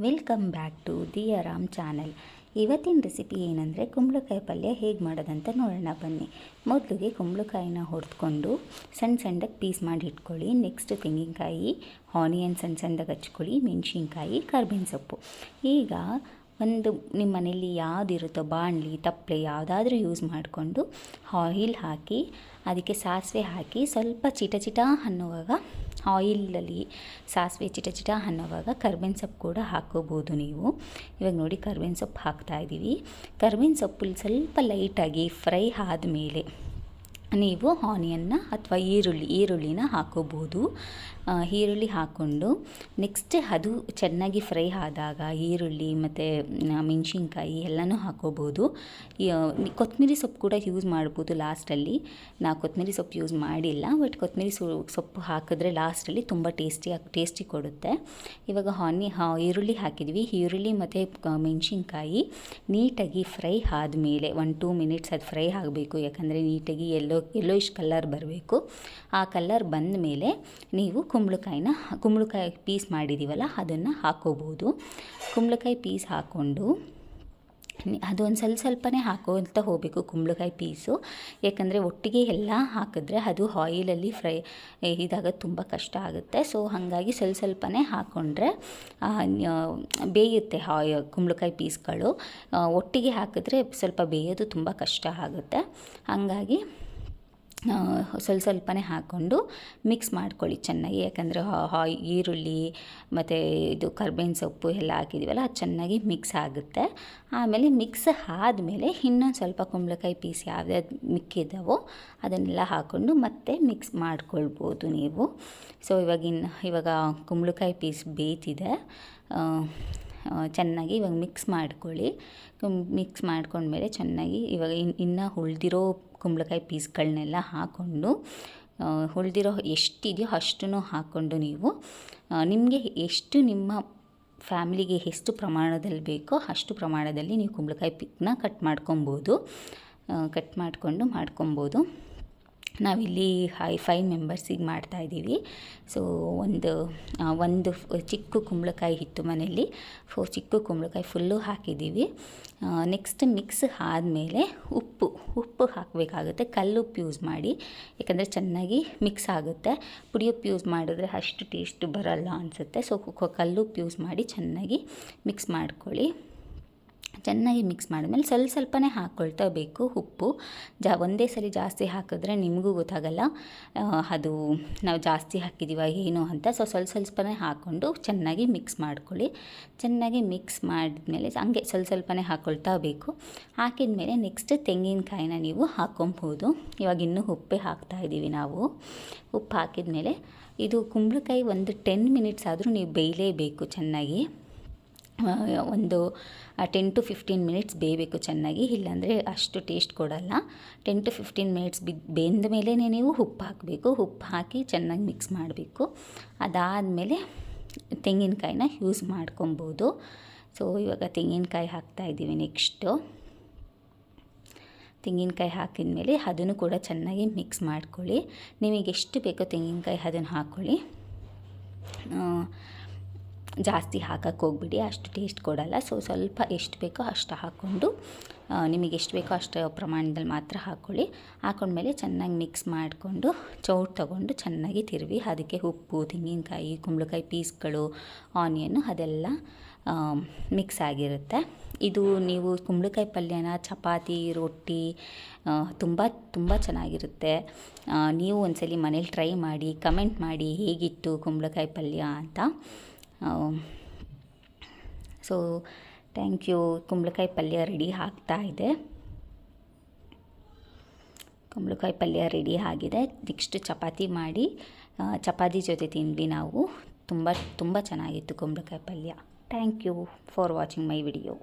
Welcome back to the Aaram channel. ಇವತ್ತಿನ recipe ಏನಂದರೆ ಕುಂಬಳಕಾಯಿ ಪಲ್ಯ ಹೇಗೆ ಮಾಡೋದಂತ ನೋಡೋಣ ಬನ್ನಿ. ಮೊದಲಿಗೆ ಕುಂಬಳಕಾಯಿನ ಹೊಡೆದುಕೊಂಡು ಸಣ್ಣ ಸಣ್ಣದಾಗಿ ಪೀಸ್ ಮಾಡಿ ಇಟ್ಕೊಳ್ಳಿ. ನೆಕ್ಸ್ಟ್ ತೆಂಗಿನಕಾಯಿ, ಆನಿಯನ್ ಸಣ್ಣ ಸಣ್ಣದಾಗಿ ಹಚ್ಕೊಳ್ಳಿ, ಮೆಣಸಿನ್ಕಾಯಿ, ಕರ್ಬೇವಿನ ಸೊಪ್ಪು. ಈಗ ಒಂದು ನಿಮ್ಮ ಮನೇಲಿ ಯಾವುದಿರುತ್ತೋ ಬಾಣಲಿ, ತಪ್ಪಲೆ ಯಾವುದಾದ್ರೂ ಯೂಸ್ ಮಾಡಿಕೊಂಡು ಆಯಿಲ್ ಹಾಕಿ, ಅದಕ್ಕೆ ಸಾಸಿವೆ ಹಾಕಿ ಸ್ವಲ್ಪ ಚಿಟ ಚಿಟ ಅನ್ನುವಾಗ ಆಯಿಲಲ್ಲಿ ಸಾಸಿವೆ ಚಿಟ ಚಿಟ ಅನ್ನೋವಾಗ ಕರ್ಬೇವಿನ ಸೊಪ್ಪು ಕೂಡ ಹಾಕೋಬೋದು ನೀವು. ಇವಾಗ ನೋಡಿ ಕರ್ಬೇವಿನ ಸೊಪ್ಪು ಹಾಕ್ತಾಯಿದ್ದೀವಿ ಕರ್ಬೇವಿನ ಸೊಪ್ಪಲ್ಲಿ ಸ್ವಲ್ಪ ಲೈಟಾಗಿ ಫ್ರೈ ಆದಮೇಲೆ ನೀವು ಆನಿಯನ್ನ ಅಥವಾ ಈರುಳ್ಳಿ, ಈರುಳ್ಳಿನ ಹಾಕೋಬೋದು. ಈರುಳ್ಳಿ ಹಾಕ್ಕೊಂಡು ನೆಕ್ಸ್ಟ್ ಅದು ಚೆನ್ನಾಗಿ ಫ್ರೈ ಆದಾಗ ಈರುಳ್ಳಿ ಮತ್ತು ಮೆಣಸಿನ್ಕಾಯಿ ಎಲ್ಲನೂ ಹಾಕೋಬೋದು. ಕೊತ್ತಂಬರಿ ಸೊಪ್ಪು ಕೂಡ ಯೂಸ್ ಮಾಡ್ಬೋದು ಲಾಸ್ಟಲ್ಲಿ ನಾ ಕೊತ್ತಂಬರಿ ಸೊಪ್ಪು ಯೂಸ್ ಮಾಡಿಲ್ಲ ಬಟ್ ಕೊತ್ತಂಬರಿ ಸೊಪ್ಪು ಹಾಕಿದ್ರೆ ಲಾಸ್ಟಲ್ಲಿ ತುಂಬ ಟೇಸ್ಟಿ ಟೇಸ್ಟಿ ಕೊಡುತ್ತೆ. ಇವಾಗ ಹಾನಿ ಈರುಳ್ಳಿ ಹಾಕಿದ್ವಿ. ಈರುಳ್ಳಿ ಮತ್ತು ಮೆಣಸಿನ್ಕಾಯಿ ನೀಟಾಗಿ ಫ್ರೈ ಆದಮೇಲೆ ಒನ್ ಟೂ ಮಿನಿಟ್ಸ್ ಅದು ಫ್ರೈ ಆಗಬೇಕು. ಯಾಕಂದರೆ ನೀಟಾಗಿ ಎಲ್ಲೋ ಇಷ್ಟು ಕಲ್ಲರ್ ಬರಬೇಕು. ಆ ಕಲ್ಲರ್ ಬಂದ ಮೇಲೆ ನೀವು ಕುಂಬಳಕಾಯಿನ ಕುಂಬಳಕಾಯಿ ಪೀಸ್ ಮಾಡಿದ್ದೀವಲ್ಲ ಅದನ್ನು ಹಾಕೋಬೋದು. ಕುಂಬಳಕಾಯಿ ಪೀಸ್ ಹಾಕ್ಕೊಂಡು, ಅದೊಂದು ಸ್ವಲ್ಪ ಸ್ವಲ್ಪನೇ ಹಾಕೋಂತ ಹೋಗಬೇಕು ಕುಂಬಳಕಾಯಿ ಪೀಸು. ಯಾಕಂದರೆ ಒಟ್ಟಿಗೆ ಎಲ್ಲ ಹಾಕಿದ್ರೆ ಅದು ಆಯಿಲಲ್ಲಿ ಫ್ರೈ ಇದಾಗ ತುಂಬ ಕಷ್ಟ ಆಗುತ್ತೆ. ಸೊ ಹಾಗಾಗಿ ಸ್ವಲ್ಪ ಸ್ವಲ್ಪನೇ ಹಾಕ್ಕೊಂಡ್ರೆ ಬೇಯುತ್ತೆ ಹಾಯ್ ಕುಂಬಳಕಾಯಿ ಪೀಸ್ಗಳು. ಒಟ್ಟಿಗೆ ಹಾಕಿದ್ರೆ ಸ್ವಲ್ಪ ಬೇಯೋದು ತುಂಬ ಕಷ್ಟ ಆಗುತ್ತೆ. ಹಾಗಾಗಿ ಸ್ವಲ್ಪ ಸ್ವಲ್ಪನೇ ಹಾಕ್ಕೊಂಡು ಮಿಕ್ಸ್ ಮಾಡ್ಕೊಳ್ಳಿ ಚೆನ್ನಾಗಿ. ಯಾಕಂದರೆ ಈರುಳ್ಳಿ, ಮತ್ತು ಇದು ಕರ್ಬೇವಿನ ಸೊಪ್ಪು ಎಲ್ಲ ಹಾಕಿದ್ದೀವಲ್ಲ ಅದು ಚೆನ್ನಾಗಿ ಮಿಕ್ಸ್ ಆಗುತ್ತೆ. ಆಮೇಲೆ ಮಿಕ್ಸ್ ಆದಮೇಲೆ ಇನ್ನೊಂದು ಸ್ವಲ್ಪ ಕುಂಬಳಕಾಯಿ ಪೀಸ್ ಯಾವ್ದು ಮಿಕ್ಕಿದ್ದಾವೋ ಅದನ್ನೆಲ್ಲ ಹಾಕ್ಕೊಂಡು ಮತ್ತೆ ಮಿಕ್ಸ್ ಮಾಡ್ಕೊಳ್ಬೋದು ನೀವು. ಸೊ ಇವಾಗಿನ, ಇವಾಗ ಕುಂಬಳಕಾಯಿ ಪೀಸ್ ಬೇಯ್ತಿದೆ. ಚೆನ್ನಾಗಿ ಇವಾಗ ಮಿಕ್ಸ್ ಮಾಡ್ಕೊಳ್ಳಿ. ಮಿಕ್ಸ್ ಮಾಡ್ಕೊಂಡ್ಮೇಲೆ ಚೆನ್ನಾಗಿ ಇವಾಗ ಇನ್ನು ಉಳ್ದಿರೋ ಕುಂಬಳಕಾಯಿ ಪೀಸ್ಗಳನ್ನೆಲ್ಲ ಹಾಕ್ಕೊಂಡು ಉಳ್ದಿರೋ ಎಷ್ಟಿದೆಯೋ ಅಷ್ಟನ್ನು ಹಾಕ್ಕೊಂಡು ನೀವು ನಿಮಗೆ ಎಷ್ಟು ನಿಮ್ಮ ಫ್ಯಾಮಿಲಿಗೆ ಎಷ್ಟು ಪ್ರಮಾಣದಲ್ಲಿ ಬೇಕೋ ಅಷ್ಟು ಪ್ರಮಾಣದಲ್ಲಿ ನೀವು ಕುಂಬಳಕಾಯಿ ಪಿಕ್ನ ಕಟ್ ಮಾಡ್ಕೊಬೋದು. ಕಟ್ ಮಾಡಿಕೊಂಡು ಮಾಡ್ಕೊಬೋದು. ನಾವಿಲ್ಲಿ ಹೈ ಫೈವ್ ಮೆಂಬರ್ಸಿಗೆ ಮಾಡ್ತಾಯಿದ್ದೀವಿ ಸೊ ಒಂದು ಒಂದು ಚಿಕ್ಕ ಕುಂಬಳಕಾಯಿ ಇತ್ತು ಮನೆಯಲ್ಲಿ. ಫೋ ಚಿಕ್ಕ ಕುಂಬಳಕಾಯಿ ಫುಲ್ಲು ಹಾಕಿದ್ದೀವಿ. ನೆಕ್ಸ್ಟ್ ಮಿಕ್ಸ್ ಆದಮೇಲೆ ಉಪ್ಪು ಉಪ್ಪು ಹಾಕಬೇಕಾಗುತ್ತೆ. ಕಲ್ಲುಪ್ಪು ಯೂಸ್ ಮಾಡಿ. ಯಾಕಂದರೆ ಚೆನ್ನಾಗಿ ಮಿಕ್ಸ್ ಆಗುತ್ತೆ. ಪುಡಿಯುಪ್ಪು ಯೂಸ್ ಮಾಡಿದ್ರೆ ಅಷ್ಟು ಟೇಸ್ಟ್ ಬರಲ್ಲ ಅನಿಸುತ್ತೆ. ಸೊ ಕಲ್ಲುಪ್ಪು ಯೂಸ್ ಮಾಡಿ ಚೆನ್ನಾಗಿ ಮಿಕ್ಸ್ ಮಾಡ್ಕೊಳ್ಳಿ. ಚೆನ್ನಾಗಿ ಮಿಕ್ಸ್ ಮಾಡಿದ್ಮೇಲೆ ಸ್ವಲ್ಪ ಸ್ವಲ್ಪನೇ ಹಾಕ್ಕೊಳ್ತಾ ಬೇಕು ಉಪ್ಪು. ಜಾ ಒಂದೇ ಸರಿ ಜಾಸ್ತಿ ಹಾಕಿದ್ರೆ ನಿಮಗೂ ಗೊತ್ತಾಗಲ್ಲ. ಅದು ನಾವು ಜಾಸ್ತಿ ಹಾಕಿದ್ದೀವ ಏನು ಅಂತ. ಸೊ ಸ್ವಲ್ಪ ಸ್ವಲ್ಪನೇ ಹಾಕ್ಕೊಂಡು ಚೆನ್ನಾಗಿ ಮಿಕ್ಸ್ ಮಾಡ್ಕೊಳ್ಳಿ. ಚೆನ್ನಾಗಿ ಮಿಕ್ಸ್ ಮಾಡಿದ್ಮೇಲೆ ಹಂಗೆ ಸ್ವಲ್ಪ ಸ್ವಲ್ಪನೇ ಹಾಕ್ಕೊಳ್ತಾ ಬೇಕು. ಹಾಕಿದ ಮೇಲೆ ನೆಕ್ಸ್ಟ್ ತೆಂಗಿನಕಾಯಿನ ನೀವು ಹಾಕ್ಕೊಬೋದು ಇವಾಗ ಇನ್ನೂ ಉಪ್ಪೇ ಹಾಕ್ತಾ ಇದ್ದೀವಿ ನಾವು. ಉಪ್ಪು ಹಾಕಿದ್ಮೇಲೆ ಇದು ಕುಂಬಳಕಾಯಿ ಒಂದು ಟೆನ್ ಮಿನಿಟ್ಸ್ ಆದರೂ ನೀವು ಬೇಯಲೇಬೇಕು ಚೆನ್ನಾಗಿ. ಒಂದು ಟೆನ್ ಟು ಫಿಫ್ಟೀನ್ ಮಿನಿಟ್ಸ್ ಬೇಯಬೇಕು ಚೆನ್ನಾಗಿ, ಇಲ್ಲಾಂದರೆ ಅಷ್ಟು ಟೇಸ್ಟ್ ಕೊಡಲ್ಲ. ಟೆನ್ ಟು ಫಿಫ್ಟೀನ್ ಮಿನಿಟ್ಸ್ ಬಿದ್ದು ಬೆಂದ ಮೇಲೆ ನೀವು ಉಪ್ಪು ಹಾಕಬೇಕು. ಉಪ್ಪು ಹಾಕಿ ಚೆನ್ನಾಗಿ ಮಿಕ್ಸ್ ಮಾಡಬೇಕು. ಅದಾದಮೇಲೆ ತೆಂಗಿನಕಾಯಿನ ಯೂಸ್ ಮಾಡ್ಕೊಬೋದು. ಸೊ ಇವಾಗ ತೆಂಗಿನಕಾಯಿ ಹಾಕ್ತಾಯಿದ್ದೀವಿ ನೆಕ್ಸ್ಟು ತೆಂಗಿನಕಾಯಿ ಹಾಕಿದ ಮೇಲೆ ಅದನ್ನು ಕೂಡ ಚೆನ್ನಾಗಿ ಮಿಕ್ಸ್ ಮಾಡ್ಕೊಳ್ಳಿ. ನಿಮಗೆ ಎಷ್ಟು ಬೇಕೋ ತೆಂಗಿನಕಾಯಿ ಅದನ್ನು ಹಾಕ್ಕೊಳ್ಳಿ ಜಾಸ್ತಿ ಹಾಕಕ್ಕೆ ಹೋಗ್ಬಿಡಿ, ಅಷ್ಟು ಟೇಸ್ಟ್ ಕೊಡಲ್ಲ. ಸೊ ಸ್ವಲ್ಪ ಎಷ್ಟು ಬೇಕೋ ಅಷ್ಟು ಹಾಕ್ಕೊಂಡು ನಿಮಗೆ ಎಷ್ಟು ಬೇಕೋ ಅಷ್ಟು ಪ್ರಮಾಣದಲ್ಲಿ ಮಾತ್ರ ಹಾಕ್ಕೊಳ್ಳಿ. ಹಾಕೊಂಡ್ಮೇಲೆ ಚೆನ್ನಾಗಿ ಮಿಕ್ಸ್ ಮಾಡಿಕೊಂಡು, ಚೌಟ್ ತೊಗೊಂಡು ಚೆನ್ನಾಗಿ ತಿರುವಿ. ಅದಕ್ಕೆ ಉಪ್ಪು, ತೆಂಗಿನಕಾಯಿ, ಕುಂಬಳಕಾಯಿ ಪೀಸ್ಗಳು, ಆನಿಯನ್ನು ಅದೆಲ್ಲ ಮಿಕ್ಸ್ ಆಗಿರುತ್ತೆ. ಇದು ನೀವು ಕುಂಬಳಕಾಯಿ ಪಲ್ಯನ, ಚಪಾತಿ, ರೊಟ್ಟಿ ತುಂಬ ತುಂಬ ಚೆನ್ನಾಗಿರುತ್ತೆ. ನೀವು ಒಂದ್ಸಲಿ ಮನೇಲಿ ಟ್ರೈ ಮಾಡಿ, ಕಮೆಂಟ್ ಮಾಡಿ ಹೇಗಿತ್ತು ಕುಂಬಳಕಾಯಿ ಪಲ್ಯ ಅಂತ. ಸೊ ಥ್ಯಾಂಕ್ ಯು ಕುಂಬಳಕಾಯಿ ಪಲ್ಯ ರೆಡಿ ಆಗ್ತಾ ಇದೆ. ಕುಂಬಳಕಾಯಿ ಪಲ್ಯ ರೆಡಿ ಆಗಿದೆ. ನೆಕ್ಸ್ಟ್ ಚಪಾತಿ ಮಾಡಿ ಚಪಾತಿ ಜೊತೆ ತಿಂದ್ವಿ ನಾವು. ತುಂಬ ತುಂಬ ಚೆನ್ನಾಗಿತ್ತು ಕುಂಬಳಕಾಯಿ ಪಲ್ಯ. Thank you for watching my video